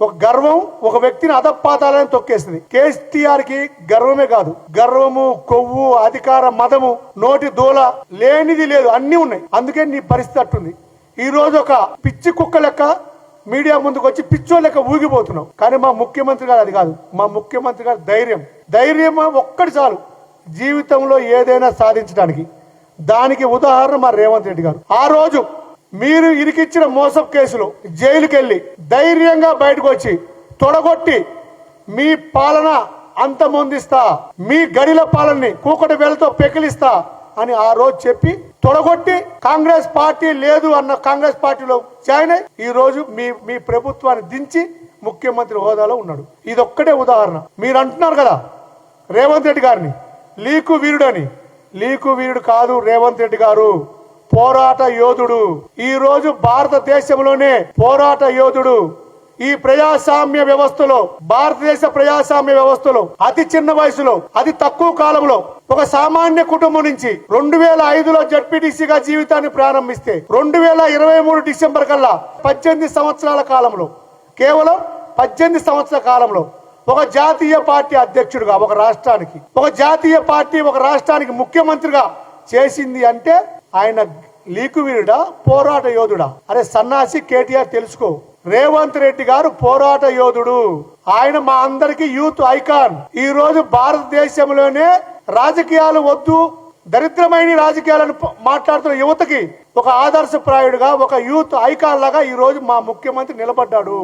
ఒక గర్వం ఒక వ్యక్తిని అధపాతాలని తొక్కేస్తుంది. కేసీఆర్కి గర్వమే కాదు. గర్వము కొవ్వు అధికార మదము నోటి దూల లేనిది లేదు. అన్ని ఉన్నాయి. అందుకే నీ పరిస్థితి అట్టుంది. ఈ రోజు ఒక పిచ్చి కుక్క లెక్క మీడియా ముందుకు వచ్చి పిచ్చో లెక్క ఊగిపోతున్నావు. కానీ మా ముఖ్యమంత్రి గారు అది కాదు. మా ముఖ్యమంత్రి గారు ధైర్యం. ధైర్యం ఒక్కటి చాలు. జీవితంలో ఏదైనా సాధించడానికి. దానికి ఉదాహరణ మా రేవంత్ రెడ్డి గారు. ఆ రోజు మీరు ఇరికిచ్చిన మోసపు కేసులో జైలుకెళ్ళి ధైర్యంగా బయటకు వచ్చి తొడగొట్టి మీ పాలన అంతమొందిస్తా మీ గడిల పాలనని కూకటి వేలతో పెకిలిస్తా అని ఆ రోజు చెప్పి తొడగొట్టి కాంగ్రెస్ పార్టీ లేదు అన్న కాంగ్రెస్ పార్టీలో జాయిన్ అయి ఈ రోజు మీ మీ ప్రభుత్వాన్ని దించి ముఖ్యమంత్రి హోదాలో ఉన్నాడు. ఇది ఒక్కటే ఉదాహరణ. మీరు అంటున్నారు కదా రేవంత్ రెడ్డి గారిని లీకు వీరుడని. లీకు వీరుడు కాదు రేవంత్ రెడ్డి గారు. పోరాట యోధుడు. ఈ రోజు భారతదేశంలోనే పోరాట యోధుడు. ఈ ప్రజాస్వామ్య వ్యవస్థలో భారతదేశ ప్రజాస్వామ్య వ్యవస్థలో అతి చిన్న వయసులో అతి తక్కువ కాలంలో ఒక సామాన్య కుటుంబం నుంచి రెండు వేల ఐదులో జడ్పీటీసీగా జీవితాన్ని ప్రారంభిస్తే రెండు వేల ఇరవై మూడు డిసెంబర్ కల్లా పద్దెనిమిది సంవత్సరాల కాలంలో కేవలం పద్దెనిమిది సంవత్సరాల కాలంలో ఒక జాతీయ పార్టీ అధ్యక్షుడిగా ఒక రాష్ట్రానికి ఒక జాతీయ పార్టీ ఒక రాష్ట్రానికి ముఖ్యమంత్రిగా చేసింది అంటే ఆయన లీకువీరుడా పోరాట యోధుడా? అరే సన్నాసి కేటీఆర్ తెలుసుకో. రేవంత్ రెడ్డి గారు పోరాట యోధుడు. ఆయన మా అందరికి యూత్ ఐకాన్. ఈ రోజు భారతదేశంలోనే రాజకీయాలు వద్దు దరిద్రమైన రాజకీయాలను మాట్లాడుతున్న యువతకి ఒక ఆదర్శప్రాయుడుగా ఒక యూత్ ఐకాన్ లాగా ఈ రోజు మా ముఖ్యమంత్రి నిలబడ్డాడు.